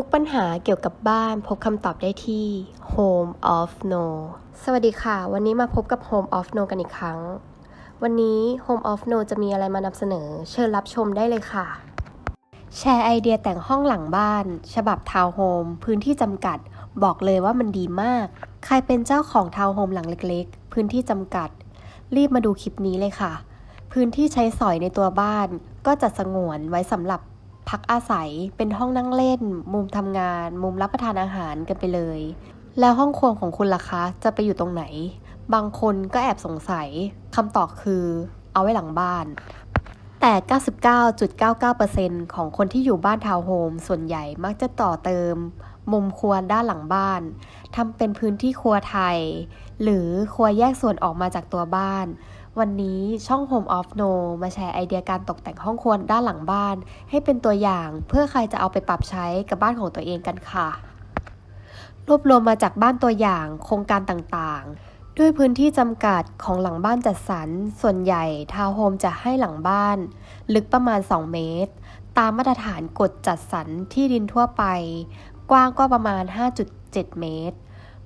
ทุกปัญหาเกี่ยวกับบ้านพบคำตอบได้ที่ Home of No สวัสดีค่ะ วันนี้มาพบกับ Home of No กันอีกครั้ง วันนี้ Home of No จะมีอะไรมานำเสนอ เชิญรับชมได้เลยค่ะ แชร์ไอเดียแต่งห้องหลังบ้าน ฉบับทาวน์โฮมพื้นที่จำกัด บอกเลยว่ามันดีมาก ใครเป็นเจ้าของทาวน์โฮมหลังเล็กๆ พื้นที่จำกัด รีบมาดูคลิปนี้เลยค่ะ พื้นที่ใช้สอยในตัวบ้านก็จะสงวนไว้สำหรับ พักอาศัยเป็นห้องนั่งเล่น มุมทำงาน มุมรับประทานอาหารกันไปเลย แล้วห้องครัวของคุณล่ะคะจะไปอยู่ตรงไหน บางคนก็แอบสงสัยคำตอบคือเอาไว้หลังบ้าน แต่ 99.99%ของคนที่อยู่บ้านทาวน์โฮมส่วนใหญ่มักจะต่อเติม มุมครัวด้านหลังบ้านทำเป็นพื้นที่ครัวไทย หรือครัวแยกส่วนออกมาจากตัวบ้าน วันนี้ช่อง Home of No มาแชร์ไอเดียการตกแต่งห้องครัวด้านหลังบ้าน ให้เป็นตัวอย่างเพื่อใครจะเอาไปปรับใช้กับบ้านของตัวเองกันค่ะ รวบรวมมาจากบ้านตัวอย่างโครงการต่างๆ ด้วยพื้นที่จำกัดของหลังบ้านจัดสรรส่วนใหญ่ทาวน์โฮมจะให้หลังบ้าน ลึกประมาณ 2 เมตร ตามมาตรฐานกฎจัดสรรที่ดินทั่วไป กว้างก็ประมาณ 5.7 เมตร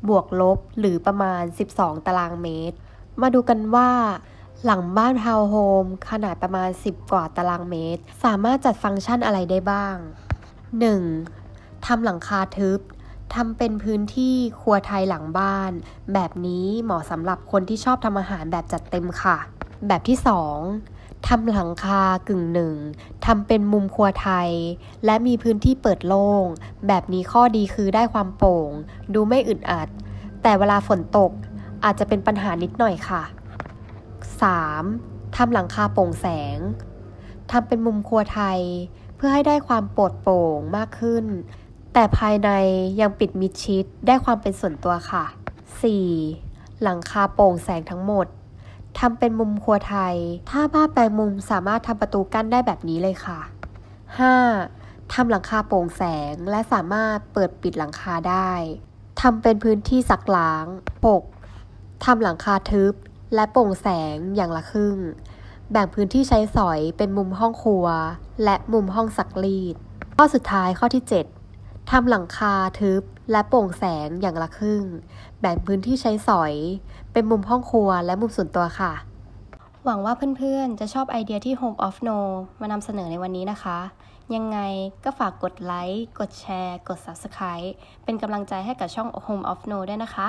บวกลบหรือประมาณ 12 ตารางเมตรมาดูกันว่า หลังบ้านทาวน์โฮมขนาดประมาณ 10 กว่าตารางเมตร สามารถจัดฟังก์ชันอะไรได้บ้าง 1. ทำหลังคาทึบทำเป็นพื้นที่ครัวไทยหลังบ้าน แบบนี้เหมาะสำหรับคนที่ชอบทำอาหารแบบจัดเต็มค่ะ แบบที่ 2. ทำหลังคากึ่งหนึ่งทำเป็นมุมครัวไทย และมีพื้นที่เปิดโล่ง แบบนี้ข้อดีคือได้ความโปร่ง ดูไม่อึดอัด แต่เวลาฝนตกอาจจะเป็นปัญหานิดหน่อยค่ะ 3. ทำหลังคาโปร่งแสง ทำเป็นมุมครัวไทย เพื่อให้ได้ความโปร่งโปร่งมากขึ้น แต่ภายในยังปิดมิดชิดได้ความเป็นส่วนตัวค่ะ 4. หลังคาโปร่งแสงทั้งหมด ทำเป็นมุมครัวไทย ถ้าบ้านแปลงมุมสามารถทำประตูกั้นได้แบบนี้เลยค่ะ 5. ทำหลังคาโปร่งแสงและสามารถเปิดปิดหลังคาได้ ทำเป็นพื้นที่ซักล้าง 6. ทำหลังคาทึบ และโปร่งแสงอย่างละครึ่ง แบ่งพื้นที่ใช้สอยเป็นมุมห้องครัว และมุมห้องซักรีด ข้อสุดท้ายข้อที่ 7ทำหลังคาทึบและโปร่งแสงอย่างละครึ่ง แบ่งพื้นที่ใช้สอย เป็นมุมห้องครัวและมุมส่วนตัวค่ะ หวังว่าเพื่อนๆ จะชอบไอเดียที่ Home of No มานำเสนอในวันนี้นะคะ ยังไงก็ฝากกดไลค์ กดแชร์ กด Subscribe เป็นกำลังใจให้กับช่อง Home of No ด้วยนะคะ